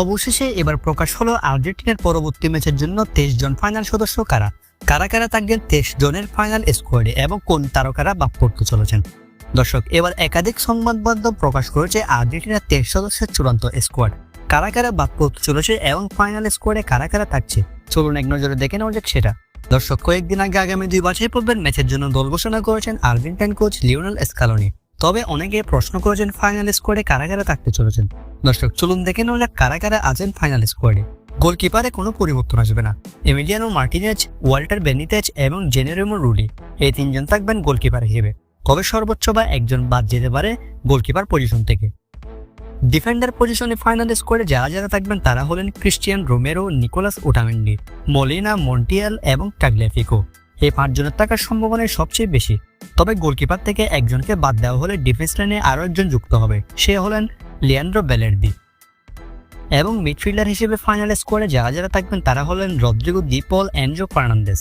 অবশেষে এবার প্রকাশ হলো আর্জেন্টিনার পরবর্তী ম্যাচের জন্য তেইশ জন ফাইনাল সদস্য কারা? কারা কারা থাকবেন তেইশ জনের ফাইনাল স্কোয়াডে এবং কোন তারকারা বাদ পড়তে চলেছেন? দর্শক, এবার একাধিক সংবাদ মাধ্যম প্রকাশ করেছে আর্জেন্টিনার তেইশ সদস্যের চূড়ান্ত স্কোয়াড কারা কারা বাদ পড়তে চলেছে এবং ফাইনাল স্কোয়াডে কারা কারা থাকছে? চলুন এক নজরে দেখে নেওয়া যাক সেটা। দর্শক, কয়েকদিন আগে আগামী দুই বাছাই পর্বের ম্যাচের জন্য দল ঘোষণা করেছেন আর্জেন্টাইন কোচ লিওনেল স্কালোনি। তবে অনেকে প্রশ্ন করেছেন ফাইনাল স্কোয়াডে কারা কারা থাকতে চলেছেন। দর্শক, চলুন দেখে নেওয়া যাক কারা কারা আছেন ফাইনাল স্কোয়াডে গোলকিপারে কোনো পরিবর্তন আসবে না। এমিলিয়ানো মার্টিনেজ ওয়াল্টার বেনিতেজ এবং জেনেরেমো রুলি এই তিনজন থাকবেন গোলকিপার হিসেবে। তবে সর্বোচ্চ বা একজন বাদ যেতে পারে গোলকিপার পজিশন থেকে? ডিফেন্ডার পজিশনে ফাইনাল স্কোয়াডে যারা যারা থাকবেন তারা হলেন Cristian Romero Nicolas Otamendi Molina Montiel এবং টাগলেফিকো এই পাঁচজনের থাকার সম্ভাবনা সবচেয়ে বেশি। তবে গোলকিপার থেকে একজনকে বাদ দেওয়া হলে ডিফেন্স লাইনে আরও একজন যুক্ত হবে। সে হলেন লিয়ান্ড্রো বেলেরদি এবং মিডফিল্ডার হিসেবে ফাইনাল স্কোয়াডে যারা যারা থাকবেন তারা হলেন Rodrigo De Paul Andro Fernandez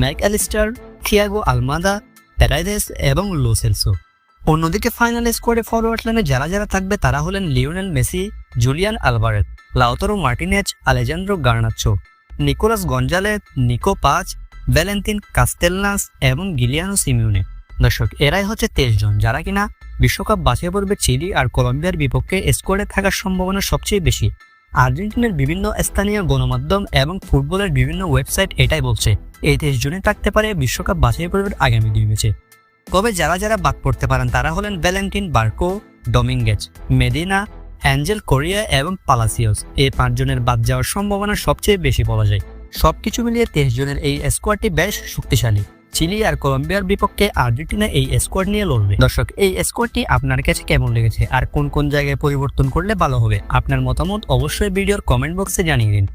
Mac Allister, Thiago Almada Paredes এবং লোসেলসো অন্যদিকে ফাইনাল স্কোয়াডে ফরওয়ার্ড লাইনে যারা যারা থাকবে তারা হলেন Lionel Messi, Julian Alvarez, Lautaro Martinez, Alejandro Garnacho, Nicolas Gonzalez Nico Paz Valentin Castellanos এবং গিলিয়ানো সিমিউনে। দর্শক, এরাই হচ্ছে তেইশ জন, যারা কিনা বিশ্বকাপ বাছাই পর্বে চিলি আর কলম্বিয়ার বিপক্ষে স্কোয়াডে থাকার সম্ভাবনা সবচেয়ে বেশি। আর্জেন্টিনার বিভিন্ন স্থানীয় গণমাধ্যম এবং ফুটবলের বিভিন্ন ওয়েবসাইট এটাই বলছে, এই তেইশ জনই থাকতে পারে বিশ্বকাপ বাছাই পর্বের আগামী দুই ম্যাচে। তবে যারা যারা বাদ পড়তে পারেন, তারা হলেন Valentin, Barco, Dominguez, Medina, Angel Correa এবং পালাসিওস। এই পাঁচজনের বাদ যাওয়ার সম্ভাবনা সবচেয়ে বেশি বলা যায়। সবকিছু মিলিয়ে তেইশ জনের এই স্কোয়াডটি বেশ শক্তিশালী। চিলি আর কলম্বিয়ার বিপক্ষে আর্জেন্টিনা এই স্কোয়াড নিয়ে লড়বে। দর্শক, এই স্কোয়াডটি আপনার কাছে কেমন লেগেছে? আর কোন কোন জায়গায় পরিবর্তন করলে ভালো হবে? আপনার মতামত অবশ্যই ভিডিওর কমেন্ট বক্সে জানিয়ে দিন।